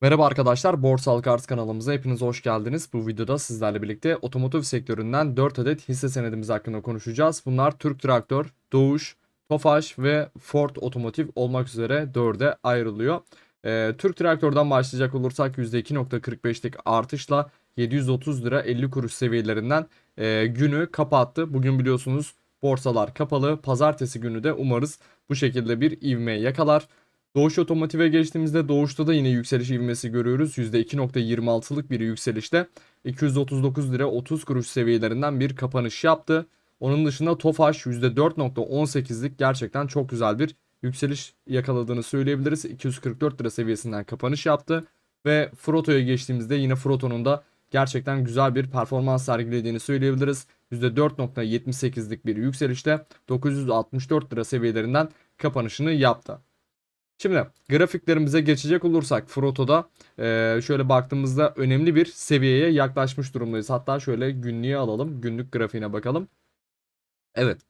Merhaba arkadaşlar, Borsal Kars kanalımıza hepiniz hoş geldiniz. Bu videoda sizlerle birlikte otomotiv sektöründen 4 adet hisse senedimiz hakkında konuşacağız. Bunlar Türk Traktör, Doğuş, Tofaş ve Ford Otomotiv olmak üzere 4'e ayrılıyor. Ee, Türk Traktör'den başlayacak olursak %2.45'lik artışla 730 lira 50 kuruş seviyelerinden e, günü kapattı. Bugün biliyorsunuz borsalar kapalı. Pazartesi günü de umarız bu şekilde bir ivme yakalar. Doğuş Otomotiv'e geçtiğimizde Doğuş'ta da yine yükseliş ivmesi görüyoruz. %2.26'lık bir yükselişte 239 lira 30 kuruş seviyelerinden bir kapanış yaptı. Onun dışında Tofaş %4.18'lik gerçekten çok güzel bir yükseliş yakaladığını söyleyebiliriz. 244 lira seviyesinden kapanış yaptı. Ve Froto'ya geçtiğimizde yine Froto'nun da gerçekten güzel bir performans sergilediğini söyleyebiliriz. %4.78'lik bir yükselişte 964 lira seviyelerinden kapanışını yaptı. Şimdi grafiklerimize geçecek olursak Froto'da e, şöyle baktığımızda önemli bir seviyeye yaklaşmış durumdayız. Hatta şöyle günlüğe alalım. Günlük grafiğine bakalım. Evet.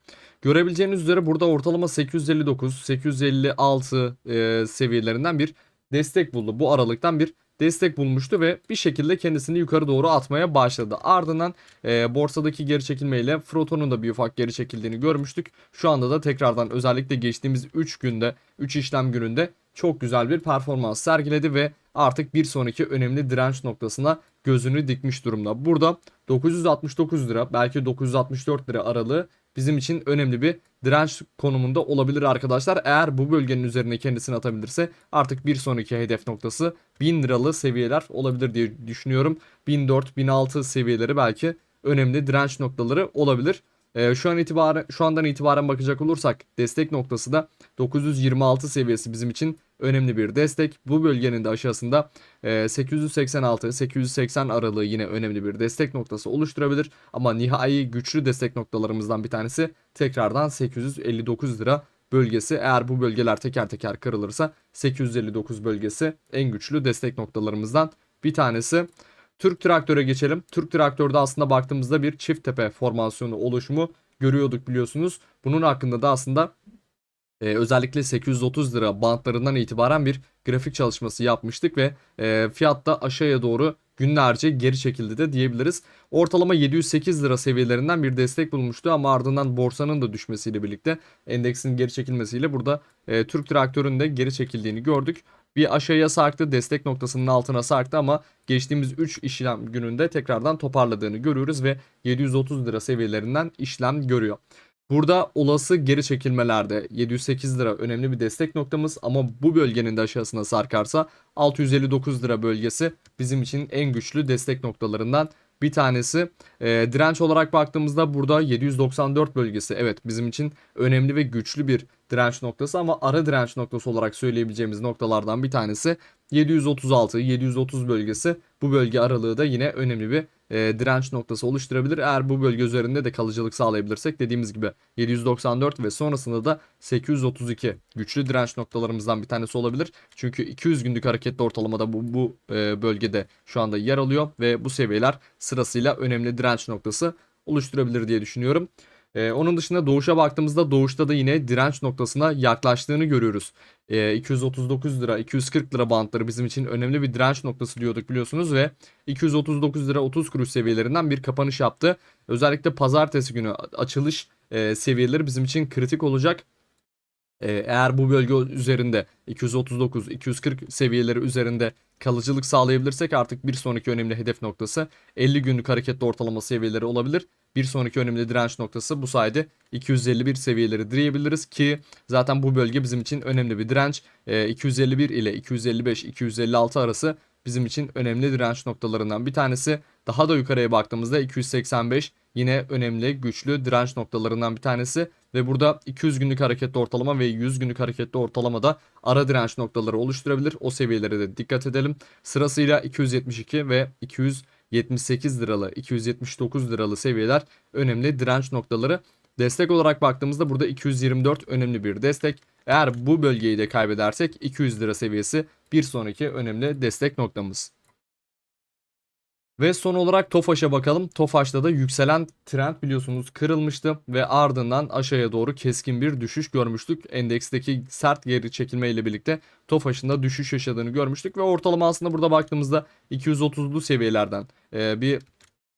Görebileceğiniz üzere burada ortalama 859, 856 e, seviyelerinden bir destek buldu. Bu aralıktan bir destek bulmuştu ve bir şekilde kendisini yukarı doğru atmaya başladı. Ardından e, borsadaki geri çekilmeyle Froton'un da bir ufak geri çekildiğini görmüştük. Şu anda da tekrardan özellikle geçtiğimiz 3 günde 3 işlem gününde çok güzel bir performans sergiledi ve artık bir sonraki önemli direnç noktasına gözünü dikmiş durumda. Burada 969 lira belki 964 lira aralığı bizim için önemli bir direnç konumunda olabilir arkadaşlar. Eğer bu bölgenin üzerine kendisini atabilirse artık bir sonraki hedef noktası 1000 liralı seviyeler olabilir diye düşünüyorum. 1004 1006 seviyeleri belki önemli direnç noktaları olabilir. Ee, şu an itibaren şu andan itibaren bakacak olursak destek noktası da 926 seviyesi bizim için önemli bir destek. Bu bölgenin de aşağısında e, 886-880 aralığı yine önemli bir destek noktası oluşturabilir. Ama nihai güçlü destek noktalarımızdan bir tanesi tekrardan 859 lira bölgesi. Eğer bu bölgeler teker teker kırılırsa 859 bölgesi en güçlü destek noktalarımızdan bir tanesi. Türk Traktör'e geçelim. Türk Traktör'de aslında baktığımızda bir çift tepe formasyonu oluşumu görüyorduk biliyorsunuz. Bunun hakkında da aslında e, özellikle 830 lira bantlarından itibaren bir grafik çalışması yapmıştık ve e, fiyatta aşağıya doğru günlerce geri çekildi de diyebiliriz. Ortalama 708 lira seviyelerinden bir destek bulmuştu ama ardından borsanın da düşmesiyle birlikte endeksin geri çekilmesiyle burada e, Türk Traktör'ün de geri çekildiğini gördük. Bir aşağıya sarktı destek noktasının altına sarktı ama geçtiğimiz 3 işlem gününde tekrardan toparladığını görüyoruz ve 730 lira seviyelerinden işlem görüyor. Burada olası geri çekilmelerde 708 lira önemli bir destek noktamız ama bu bölgenin de aşağısına sarkarsa 659 lira bölgesi bizim için en güçlü destek noktalarından bir tanesi. E, direnç olarak baktığımızda burada 794 bölgesi evet bizim için önemli ve güçlü bir direnç noktası ama ara direnç noktası olarak söyleyebileceğimiz noktalardan bir tanesi 736-730 bölgesi. Bu bölge aralığı da yine önemli bir e, direnç noktası oluşturabilir. Eğer bu bölge üzerinde de kalıcılık sağlayabilirsek dediğimiz gibi 794 ve sonrasında da 832 güçlü direnç noktalarımızdan bir tanesi olabilir. Çünkü 200 günlük hareketli ortalamada bu, bu e, bölgede şu anda yer alıyor ve bu seviyeler sırasıyla önemli direnç noktası oluşturabilir diye düşünüyorum. Ee, onun dışında doğuşa baktığımızda doğuşta da yine direnç noktasına yaklaştığını görüyoruz. Ee, 239 lira 240 lira bantları bizim için önemli bir direnç noktası diyorduk biliyorsunuz ve 239 lira 30 kuruş seviyelerinden bir kapanış yaptı. Özellikle pazartesi günü açılış e, seviyeleri bizim için kritik olacak. Ee, eğer bu bölge üzerinde 239-240 seviyeleri üzerinde kalıcılık sağlayabilirsek artık bir sonraki önemli hedef noktası 50 günlük hareketli ortalama seviyeleri olabilir. Bir sonraki önemli direnç noktası bu sayede 251 seviyeleri diyebiliriz ki zaten bu bölge bizim için önemli bir direnç. E, 251 ile 255-256 arası bizim için önemli direnç noktalarından bir tanesi. Daha da yukarıya baktığımızda 285 yine önemli güçlü direnç noktalarından bir tanesi ve burada 200 günlük hareketli ortalama ve 100 günlük hareketli ortalama da ara direnç noktaları oluşturabilir. O seviyelere de dikkat edelim. Sırasıyla 272 ve 278 liralı 279 liralı seviyeler önemli direnç noktaları. Destek olarak baktığımızda burada 224 önemli bir destek. Eğer bu bölgeyi de kaybedersek 200 lira seviyesi bir sonraki önemli destek noktamız. Ve son olarak Tofaş'a bakalım. Tofaş'ta da yükselen trend biliyorsunuz kırılmıştı ve ardından aşağıya doğru keskin bir düşüş görmüştük. Endeksteki sert geri çekilme ile birlikte Tofaş'ın da düşüş yaşadığını görmüştük ve ortalama aslında burada baktığımızda 230'lu seviyelerden e, bir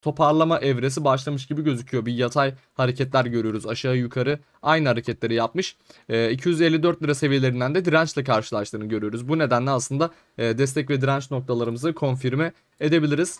toparlama evresi başlamış gibi gözüküyor. Bir yatay hareketler görüyoruz aşağı yukarı aynı hareketleri yapmış. E, 254 lira seviyelerinden de dirençle karşılaştığını görüyoruz. Bu nedenle aslında e, destek ve direnç noktalarımızı konfirme edebiliriz.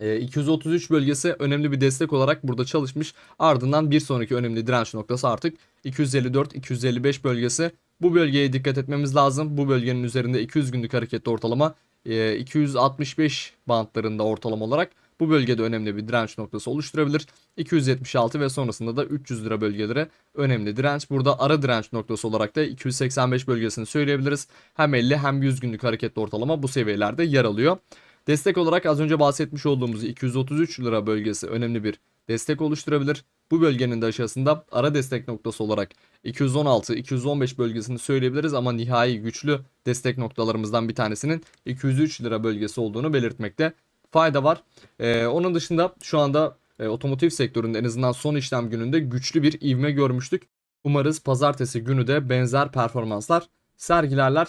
E, 233 bölgesi önemli bir destek olarak burada çalışmış. Ardından bir sonraki önemli direnç noktası artık 254-255 bölgesi. Bu bölgeye dikkat etmemiz lazım. Bu bölgenin üzerinde 200 günlük hareketli ortalama e, 265 bantlarında ortalama olarak bu bölgede önemli bir direnç noktası oluşturabilir. 276 ve sonrasında da 300 lira bölgeleri önemli direnç. Burada ara direnç noktası olarak da 285 bölgesini söyleyebiliriz. Hem 50 hem 100 günlük hareketli ortalama bu seviyelerde yer alıyor. Destek olarak az önce bahsetmiş olduğumuz 233 lira bölgesi önemli bir destek oluşturabilir. Bu bölgenin de aşağısında ara destek noktası olarak 216-215 bölgesini söyleyebiliriz ama nihai güçlü destek noktalarımızdan bir tanesinin 203 lira bölgesi olduğunu belirtmekte fayda var. Ee, onun dışında şu anda e, otomotiv sektöründe en azından son işlem gününde güçlü bir ivme görmüştük. Umarız pazartesi günü de benzer performanslar sergilerler.